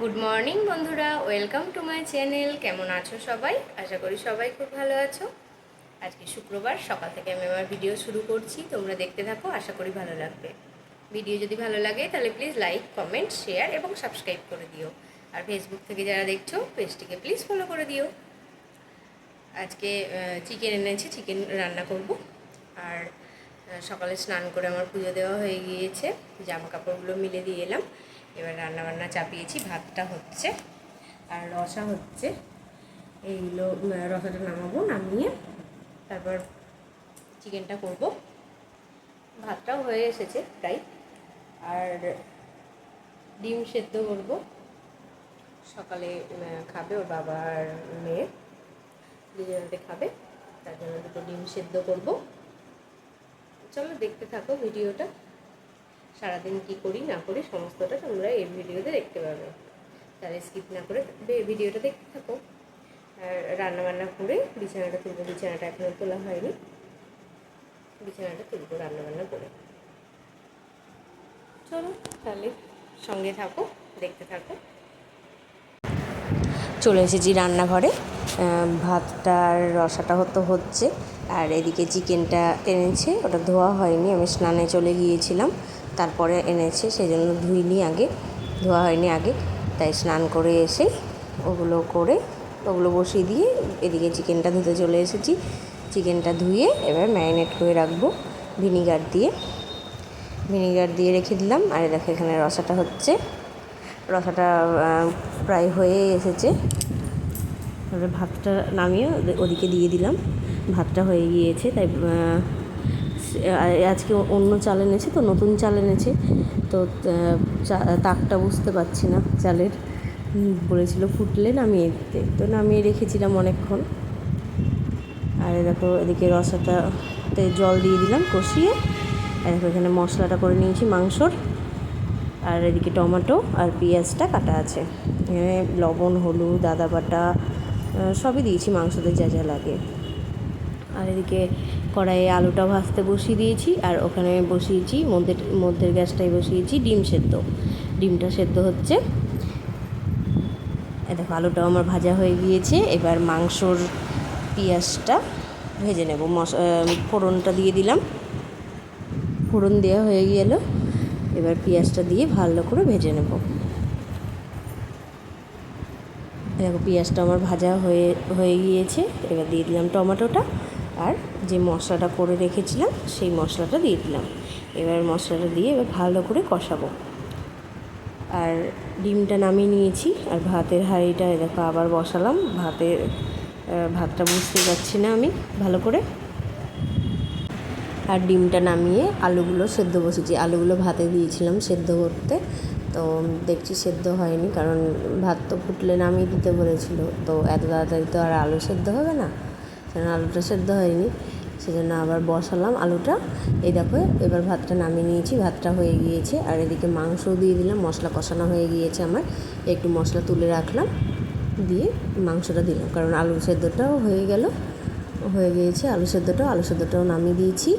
Good morning বন্ধুরা। Welcome to my channel কেমন আছো সবাই? আশা করি সবাই খুব ভালো আছো। আজকে শুক্রবার, সকাল থেকে আমি আমার ভিডিও শুরু করছি। তোমরা দেখতে থাকো, আশা করি ভালো লাগবে। ভিডিও যদি ভালো লাগে, তাহলে প্লিজ লাইক কমেন্ট শেয়ার এবং সাবস্ক্রাইব করে দিও। আর ফেসবুক থেকে যারা দেখছ, পেজটিকে প্লিজ ফলো করে দিও। আজকে চিকেন এনেছি চিকেন রান্না করব। আর সকালে স্নান করে আমার পুজো দেওয়া হয়ে গিয়েছে। জামা কাপড়গুলো মিলে দিয়ে এলাম। এবার রান্না বান্না চাপিয়েছি, ভাতটা হচ্ছে আর রসা হচ্ছে। এইগুলো রসাটা নামাবো, নামিয়ে তারপর চিকেনটা করব। ভাতটাও হয়ে এসেছে প্রায়। আর ডিম সেদ্ধ করব। সকালে খাবে ওর বাবার মেয়ে। দুজনেতে খাবে, তার জন্য দুটো ডিম সেদ্ধ করব। চলো দেখতে থাকো ভিডিওটা। সারাদিন কি করি, না করি, সমস্তটা তোমরা এই ভিডিওতে দেখতে পাবে। তাহলে স্কিপ না করে ভিডিওটা দেখতে থাকো। আর রান্নাবান্না করে বিছানাটা তুলবো। বিছানাটা এখনও তোলা হয়নি। বিছানাটা তুলবো, রান্নাবান্না করে। চলো তাহলে সঙ্গে থাকো, দেখতে থাকো। চলে এসেছি রান্নাঘরে। ভাতটার রসাটা হতো হচ্ছে, আর এদিকে চিকেনটা এনেছে, ওটা ধোয়া হয়নি, আমি স্নানে চলে গিয়েছিলাম। তারপরে এনেছে সেই জন্য ধুইনি আগে, ধোয়া হয়নি আগে। তাই স্নান করে এসে ওগুলো করে ওগুলো বসিয়ে দিয়ে এদিকে চিকেনটা ধুতে চলে এসেছি। চিকেনটা ধুয়ে এবার ম্যারিনেট করে রাখব ভিনিগার দিয়ে। ভিনিগার দিয়ে রেখে দিলাম। আর দেখো এখানে রসাটা হচ্ছে। রসাটা প্রায় হয়ে এসেছে। ভাতটা নামিয়ে ওদে- ওদিকে দিয়ে দিলাম। ভাতটা হয়ে গিয়েছে, তাই আজকে অন্য চাল এনেছে, তো নতুন চাল এনেছে। তো তাকটা বুঝতে পারছি না চালের। বলেছিল ফুটলে নামিয়ে দিতে। তো নামিয়ে রেখেছিলাম অনেকক্ষণ। আর দেখো, এদিকে রসাটাতে জল দিয়ে দিলাম কষিয়ে। আর দেখো, এখানে মশলাটা করে নিয়েছি মাংসর। আর এদিকে টমেটো আর পেঁয়াজটা কাটা আছে। এখানে লবণ, হলুদ, আদা বাটা সবই দিয়েছি, মাংসতে যা যা লাগে। আর এদিকে কড়াইয়ে আলুটা ভাজতে বসিয়ে দিয়েছি আর ওখানে বসিয়েছি মধ্যে, মধ্যের গ্যাসটাই বসিয়েছি ডিম সেদ্ধ। ডিমটা সেদ্ধ হচ্ছে। দেখো, আলুটাও আমার ভাজা হয়ে গিয়েছে। এবার মাংসর পেঁয়াজটা ভেজে নেব। মশ ফোড়নটা দিয়ে দিলাম। ফোড়ন দেওয়া হয়ে গেল। এবার পেঁয়াজটা দিয়ে ভালো করে ভেজে নেব। দেখো, পেঁয়াজটা আমার ভাজা হয়ে হয়ে গিয়েছে। এবার দিয়ে দিলাম টমেটোটা আর যে মশলাটা করে রেখেছিলাম, সেই মশলাটা দিয়ে দিলাম। এবার মশলাটা দিয়ে এবার ভালো করে কষাবো। আর ডিমটা নামিয়ে নিয়েছি, আর ভাতের হাঁড়িটা দেখো আবার বসালাম। ভাতের ভাতটা বুঝতে পারছি না আমি, ভালো করে। আর ডিমটা নামিয়ে আলুগুলো সেদ্ধ বসেছি। আলুগুলো ভাতে দিয়েছিলাম সেদ্ধ করতে, তো দেখছি সেদ্ধ হয়নি, কারণ ভাত তো ফুটলে নামিয়ে দিতে বলেছিল। তো এত তাড়াতাড়ি তো আর আলু সেদ্ধ হবে না, কারণ আলুটা সেদ্ধ হয়নি। সেজন্য আবার বসালাম আলুটা। এই দেখো, এবার ভাতটা নামিয়ে নিয়েছি, ভাতটা হয়ে গিয়েছে। আর এদিকে মাংসও দিয়ে দিলাম, মশলা কষানো হয়ে গিয়েছে আমার। একটু মশলা তুলে রাখলাম, দিয়ে মাংসটা দিলাম। কারণ আলু সেদ্ধটাও হয়ে গেল, হয়ে গিয়েছে আলু সেদ্ধটাও। আলু সেদ্ধটাও নামিয়ে দিয়েছি।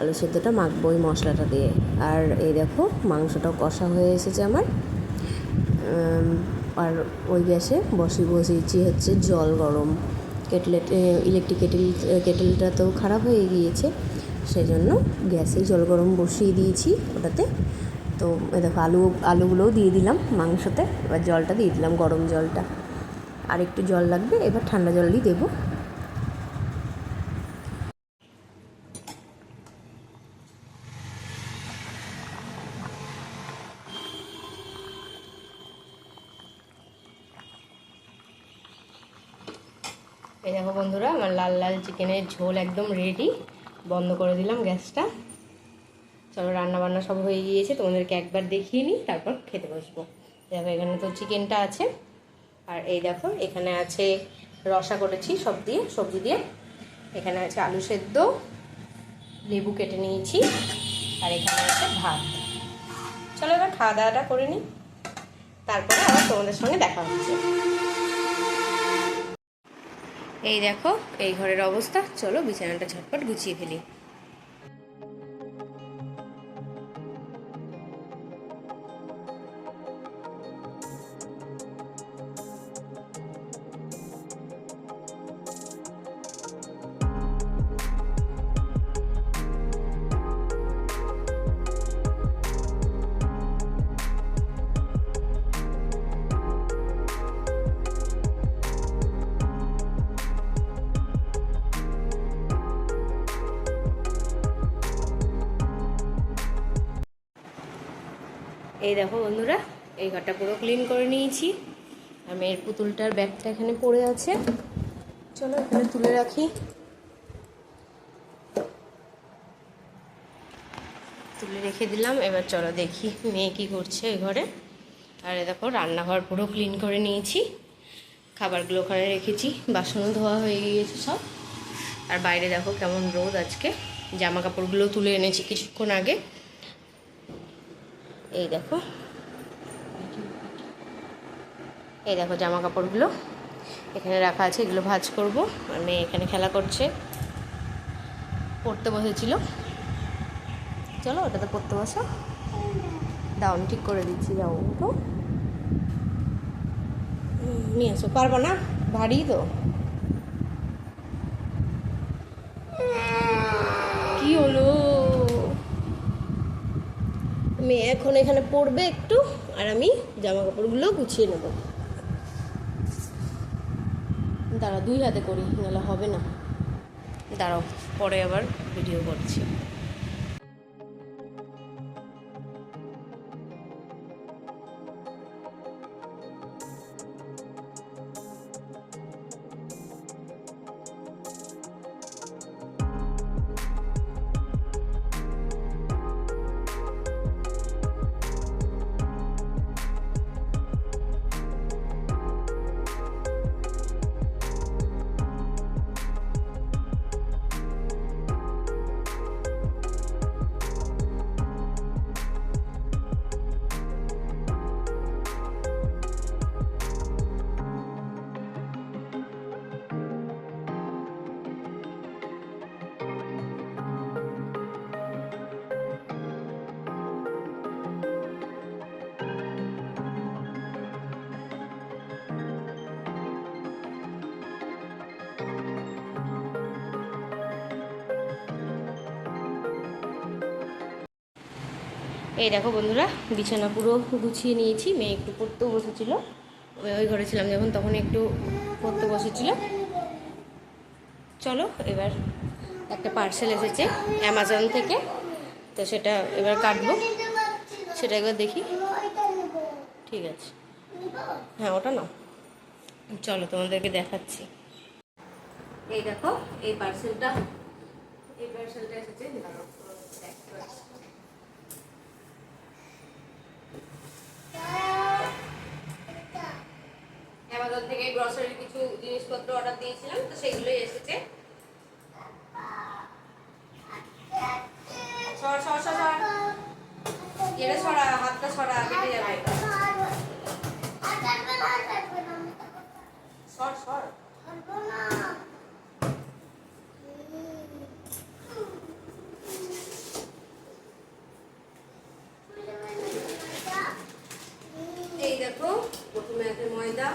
আলু সেদ্ধটা মাখবো ওই মশলাটা দিয়ে। আর এই দেখো, মাংসটাও কষা হয়ে এসেছে আমার। আর ওই গ্যাসে বসিয়ে বসিয়েছি হচ্ছে জল গরম। কেটলে ইলেকট্রিক কেটেল কেটেলটা তো খারাপ হয়ে গিয়েছে সেই জন্য গ্যাসে জল গরম বসিয়ে দিয়েছি ওটাতে। তো দেখো, আলু, আলুগুলোও দিয়ে দিলাম মাংসতে, এবার জলটা দিয়ে দিলাম, গরম জলটা। আর একটু জল লাগবে, এবার ঠান্ডা জলই দেবো। এই দেখো বন্ধুরা, আমার লাল লাল চিকেনের ঝোল একদম রেডি বন্ধ করে দিলাম গ্যাসটা। চলো রান্না বান্না সব হয়ে গিয়েছে, তোমাদেরকে একবার দেখিয়ে নিই, তারপর খেতে বসবো। দেখো, এখানে তো চিকেনটা আছে। আর এই দেখো, এখানে আছে রসা করেছি সব দিয়ে, সবজি দিয়ে। এখানে আছে আলু সেদ্ধ, লেবু কেটে নিয়েছি, আর এখানে আছে ভাত। চলো, এবার খাওয়া দাওয়াটা করে নিই। তারপরে আবার তোমাদের সঙ্গে দেখা হচ্ছে। এই দেখো এই ঘরের অবস্থা। চলো বিছানাটা ঝটপট গুছিয়ে ফেলি। এই দেখো বন্ধুরা, এই ঘরটা পুরো ক্লিন করে নিয়েছি। আর মেয়ের পুতুলটার ব্যাগটা এখানে পড়ে আছে। চলো এখানে তুলে রাখি। তুলে রেখে দিলাম, এবার চলো দেখি মেয়ে কি করছে এই ঘরে। আর দেখো, রান্নাঘর পুরো ক্লিন করে নিয়েছি। খাবারগুলো ওখানে রেখেছি, বাসনও ধোয়া হয়ে গিয়েছে সব। আর বাইরে দেখো কেমন রোদ আজকে। জামা কাপড়গুলো তুলে এনেছি কিছুক্ষণ আগে। এই দেখো। এই দেখো জামা কাপড়গুলো এখানে রাখা আছে, এগুলো ভাজ করব। আর মেয়ে এখানে খেলা করছে। পড়তে বসেছিল। চলো ওটাতে পড়তে বসো। আমি ঠিক করে দিচ্ছি, যাও তো নিয়ে আসো পারব না? ভারী তো কি হলো মেয়ে এখন এখানে পড়বে একটু, আর আমি জামা কাপড়গুলো গুছিয়ে নেব। দাঁড়া দুই হাতে করি, নাহলে হবে না। দাঁড়াও, পরে আবার ভিডিও করছি। এই দেখো বন্ধুরা, বিছানা পুরো গুছিয়ে নিয়েছি, মেয়ে একটু পড়তেও বসেছিল। ওই ঘরে ছিলাম যখন, তখন একটু পড়তে বসেছিল। চলো এবার একটা পার্সেল এসেছে অ্যামাজন থেকে, তো সেটা এবার কাটবো। সেটা একবার দেখি। ঠিক আছে। হ্যাঁ ওটা না চলো তোমাদেরকে দেখাচ্ছি। এই দেখো, এই পার্সেলটা এই পার্সেলটা এসেছে দাঁড়াও, দেখতে পাচ্ছি। অ্যামাজন থেকে গ্রসারির কিছু জিনিসপত্র অর্ডার দিয়েছিলাম, তো সেগুলোই এসেছে। এই দেখো, প্রথমে আছে ময়দা।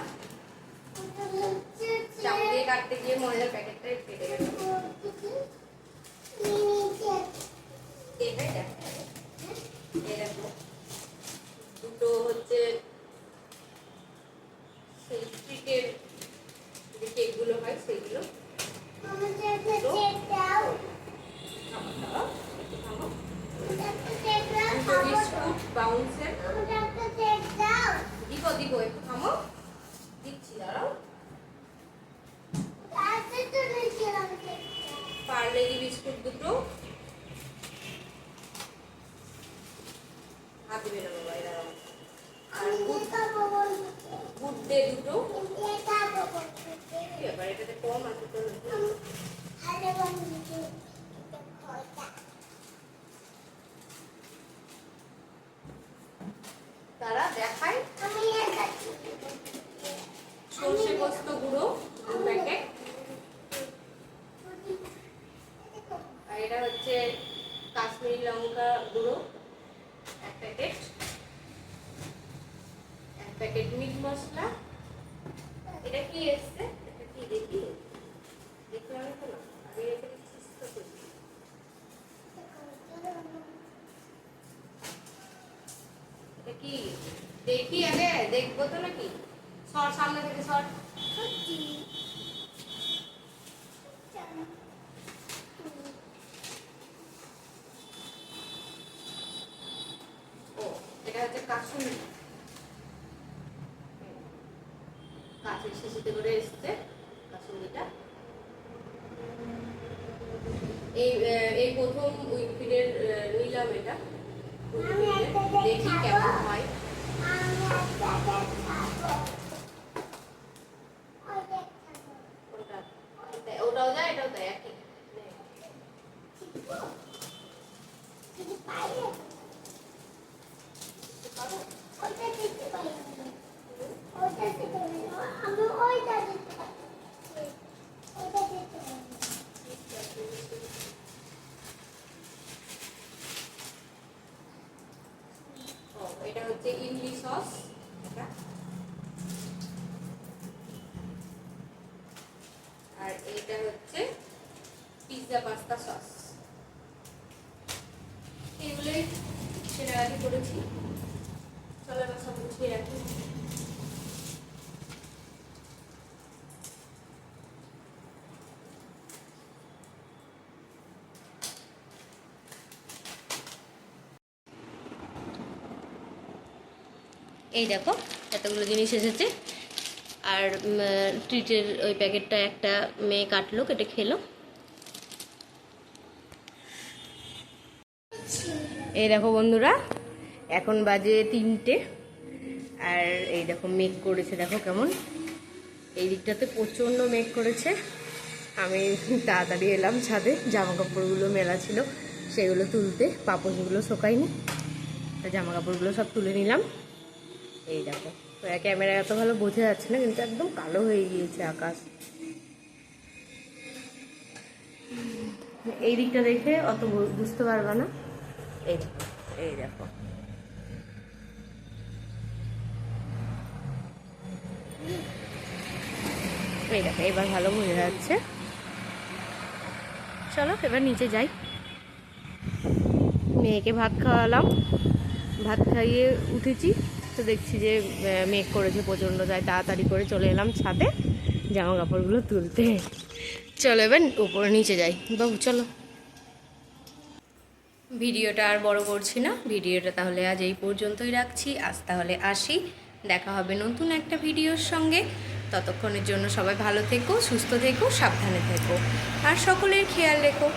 চাকু দিয়ে কাটতে গিয়ে ময়দার প্যাকেটটা কেটে গেল। দুটো হচ্ছে সেই স্ট্রিটের যে কেকগুলো হয় সেইগুলো বিস্কুট বাউন্সের দিব দিব একটু থামো দেখি আগে দেখব তো নাকি? সর সামনে থেকে সর। ও এটা হচ্ছে কাশুনি। কাছের শিশিতে করে এসছে কাশুনিটা। এই এই প্রথম উইকিপিডিয়ার নিলাম এটা। দেখি কেমন হয়। Vai, vai, vai, vai. করেছি। এই দেখো, এতগুলো জিনিস এসেছে। আর ট্রিটের ওই প্যাকেটটা একটা মেয়ে কাটলো, কেটে খেলো। এই দেখো বন্ধুরা এখন বাজে তিনটে। আর এই দেখো মেঘ করেছে, দেখো কেমন। এই দিকটাতে প্রচণ্ড মেঘ করেছে। আমি তাড়াতাড়ি এলাম ছাদে জামা কাপড়গুলো মেলা ছিল, সেগুলো তুলতে। পাপোশগুলো শোকাইনি তা জামা কাপড়গুলো সব তুলে নিলাম। এই দেখো ক্যামেরা এত ভালো বোঝা যাচ্ছে না, কিন্তু একদম কালো হয়ে গিয়েছে আকাশ। এই দিকটা দেখে অত বুঝতে পারবা না। এই এই দেখো। এই দেখো, এবার ভালো বোঝা যাচ্ছে। চলো, এবার নিচে যাই। মেয়েকে ভাত খাওয়ালাম। ভাত খাইয়ে উঠেছি। তো দেখছি যে মেঘ করেছে প্রচণ্ড, তাই তাড়াতাড়ি করে চলে এলাম ছাদে জামা কাপড়গুলো তুলতে। চলো, এবার উপরে নিচে যাই। বাবু, চলো। ভিডিওটা আর বড় করছি না। ভিডিওটা তাহলে আজ এই পর্যন্তই রাখছি। আজ তাহলে আসি। দেখা হবে নতুন একটা ভিডিওর সঙ্গে। ততক্ষণের জন্য সবাই ভালো থেকো সুস্থ থেকো সাবধানে থেকো। আর সকলের খেয়াল রেখো।